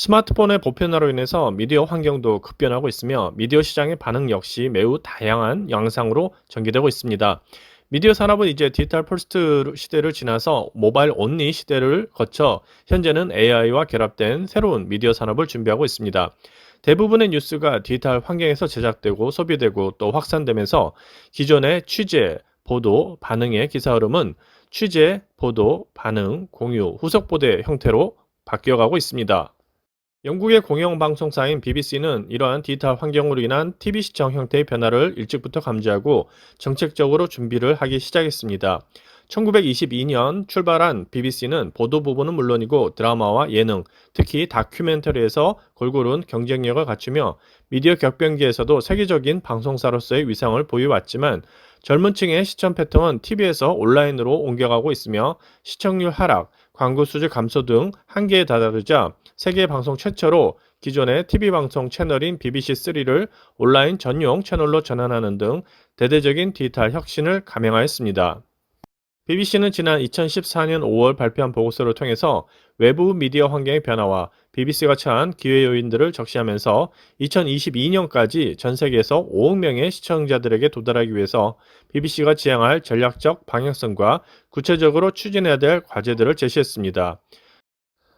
스마트폰의 보편화로 인해서 미디어 환경도 급변하고 있으며 미디어 시장의 반응 역시 매우 다양한 양상으로 전개되고 있습니다. 미디어 산업은 이제 디지털 퍼스트 시대를 지나서 모바일 온리 시대를 거쳐 현재는 AI와 결합된 새로운 미디어 산업을 준비하고 있습니다. 대부분의 뉴스가 디지털 환경에서 제작되고 소비되고 또 확산되면서 기존의 취재, 보도, 반응의 기사 흐름은 취재, 보도, 반응, 공유, 후속 보도의 형태로 바뀌어가고 있습니다. 영국의 공영방송사인 BBC는 이러한 디지털 환경으로 인한 TV 시청 형태의 변화를 일찍부터 감지하고 정책적으로 준비를 하기 시작했습니다. 1922년 출발한 BBC는 보도 부분은 물론이고 드라마와 예능, 특히 다큐멘터리에서 골고루 경쟁력을 갖추며 미디어 격변기에서도 세계적인 방송사로서의 위상을 보여왔지만 젊은 층의 시청 패턴은 TV에서 온라인으로 옮겨가고 있으며 시청률 하락, 광고 수주 감소 등 한계에 다다르자 세계 방송 최초로 기존의 TV 방송 채널인 BBC3를 온라인 전용 채널로 전환하는 등 대대적인 디지털 혁신을 감행하였습니다. BBC는 지난 2014년 5월 발표한 보고서를 통해서 외부 미디어 환경의 변화와 BBC가 처한 기회 요인들을 적시하면서 2022년까지 전 세계에서 5억 명의 시청자들에게 도달하기 위해서 BBC가 지향할 전략적 방향성과 구체적으로 추진해야 될 과제들을 제시했습니다.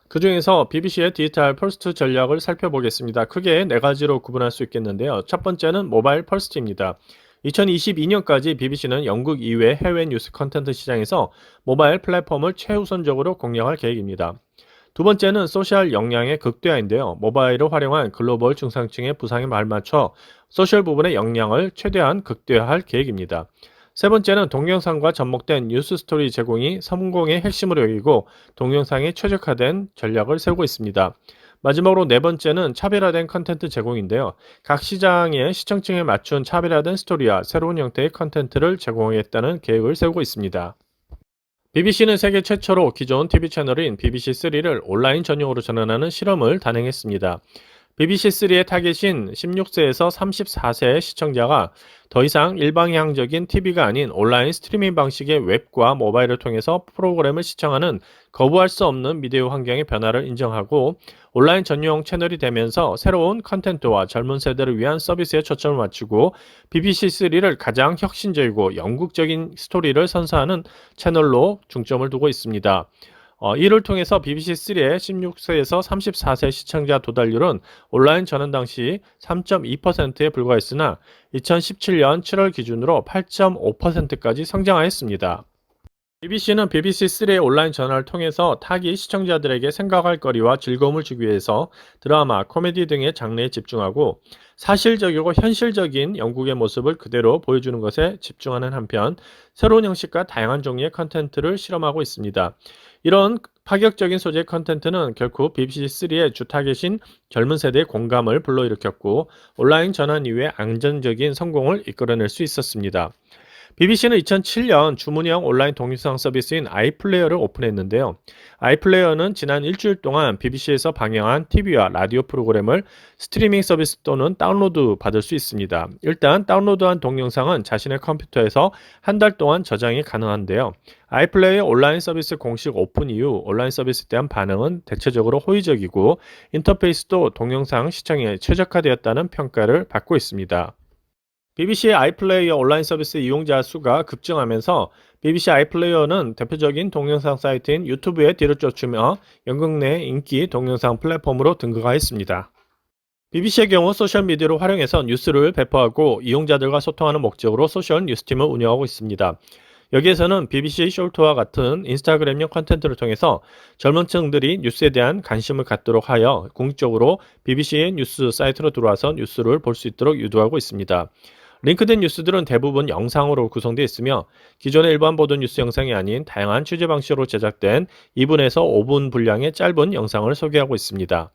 그 중에서 BBC의 디지털 퍼스트 전략을 살펴보겠습니다. 크게 네 가지로 구분할 수 있겠는데요. 첫 번째는 모바일 퍼스트입니다. 2022년까지 BBC는 영국 이외 해외 뉴스 컨텐츠 시장에서 모바일 플랫폼을 최우선적으로 공략할 계획입니다. 두 번째는 소셜 역량의 극대화인데요. 모바일을 활용한 글로벌 중상층의 부상에 발맞춰 소셜 부분의 역량을 최대한 극대화할 계획입니다. 세 번째는 동영상과 접목된 뉴스 스토리 제공이 성공의 핵심으로 여기고 동영상에 최적화된 전략을 세우고 있습니다. 마지막으로 네 번째는 차별화된 컨텐츠 제공인데요. 각 시장의 시청층에 맞춘 차별화된 스토리와 새로운 형태의 컨텐츠를 제공하겠다는 계획을 세우고 있습니다. BBC는 세계 최초로 기존 TV 채널인 BBC3를 온라인 전용으로 전환하는 실험을 단행했습니다. BBC3의 타겟인 16세에서 34세 시청자가 더 이상 일방향적인 TV가 아닌 온라인 스트리밍 방식의 웹과 모바일을 통해서 프로그램을 시청하는 거부할 수 없는 미디어 환경의 변화를 인정하고 온라인 전용 채널이 되면서 새로운 컨텐츠와 젊은 세대를 위한 서비스에 초점을 맞추고 BBC3를 가장 혁신적이고 영국적인 스토리를 선사하는 채널로 중점을 두고 있습니다. 어, 이를 통해서 BBC3의 16세에서 34세 시청자 도달률은 온라인 전환 당시 3.2%에 불과했으나 2017년 7월 기준으로 8.5%까지 성장하였습니다. BBC는 BBC3의 온라인 전화를 통해서 타기 시청자들에게 생각할 거리와 즐거움을 주기 위해서 드라마, 코미디 등의 장르에 집중하고 사실적이고 현실적인 영국의 모습을 그대로 보여주는 것에 집중하는 한편 새로운 형식과 다양한 종류의 컨텐츠를 실험하고 있습니다. 이런 파격적인 소재의 컨텐츠는 결코 BBC3의 주 타겟인 젊은 세대의 공감을 불러일으켰고 온라인 전환 이후에 안정적인 성공을 이끌어낼 수 있었습니다. BBC는 2007년 주문형 온라인 동영상 서비스인 아이플레이어를 오픈했는데요. 아이플레이어는 지난 일주일 동안 BBC에서 방영한 TV와 라디오 프로그램을 스트리밍 서비스 또는 다운로드 받을 수 있습니다. 일단 다운로드한 동영상은 자신의 컴퓨터에서 한 달 동안 저장이 가능한데요. 아이플레이어 온라인 서비스 공식 오픈 이후 온라인 서비스에 대한 반응은 대체적으로 호의적이고 인터페이스도 동영상 시청에 최적화되었다는 평가를 받고 있습니다. BBC 아이플레이어 온라인 서비스 이용자 수가 급증하면서 BBC 아이플레이어는 대표적인 동영상 사이트인 유튜브에 뒤를 쫓으며 영국 내 인기 동영상 플랫폼으로 등극하였습니다. BBC의 경우 소셜미디어를 활용해서 뉴스를 배포하고 이용자들과 소통하는 목적으로 소셜 뉴스팀을 운영하고 있습니다. 여기에서는 BBC 쇼트와 같은 인스타그램용 컨텐츠를 통해서 젊은 층들이 뉴스에 대한 관심을 갖도록 하여 공식적으로 BBC의 뉴스 사이트로 들어와서 뉴스를 볼 수 있도록 유도하고 있습니다. 링크된 뉴스들은 대부분 영상으로 구성되어 있으며 기존의 일반 보도 뉴스 영상이 아닌 다양한 취재 방식으로 제작된 2분에서 5분 분량의 짧은 영상을 소개하고 있습니다.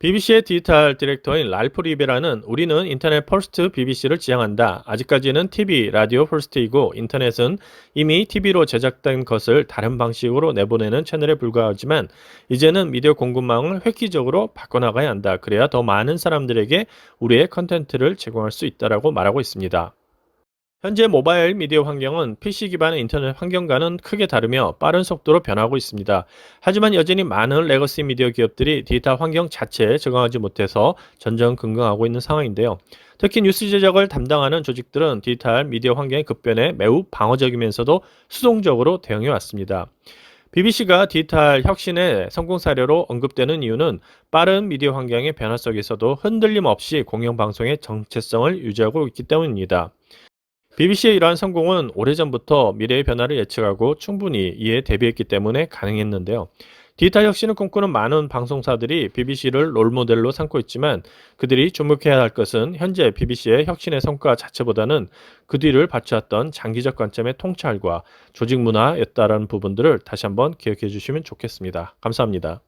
BBC의 디지털 디렉터인 랄프 리베라는 우리는 인터넷 퍼스트 BBC를 지향한다. 아직까지는 TV, 라디오 퍼스트이고 인터넷은 이미 TV로 제작된 것을 다른 방식으로 내보내는 채널에 불과하지만 이제는 미디어 공급망을 획기적으로 바꿔나가야 한다. 그래야 더 많은 사람들에게 우리의 컨텐츠를 제공할 수 있다라고 말하고 있습니다. 현재 모바일 미디어 환경은 PC 기반의 인터넷 환경과는 크게 다르며 빠른 속도로 변하고 있습니다. 하지만 여전히 많은 레거시 미디어 기업들이 디지털 환경 자체에 적응하지 못해서 전전긍긍하고 있는 상황인데요. 특히 뉴스 제작을 담당하는 조직들은 디지털 미디어 환경의 급변에 매우 방어적이면서도 수동적으로 대응해 왔습니다. BBC가 디지털 혁신의 성공 사례로 언급되는 이유는 빠른 미디어 환경의 변화 속에서도 흔들림 없이 공영방송의 정체성을 유지하고 있기 때문입니다. BBC의 이러한 성공은 오래전부터 미래의 변화를 예측하고 충분히 이에 대비했기 때문에 가능했는데요. 디지털 혁신을 꿈꾸는 많은 방송사들이 BBC를 롤모델로 삼고 있지만 그들이 주목해야 할 것은 현재 BBC의 혁신의 성과 자체보다는 그 뒤를 받쳐왔던 장기적 관점의 통찰과 조직 문화였다라는 부분들을 다시 한번 기억해 주시면 좋겠습니다. 감사합니다.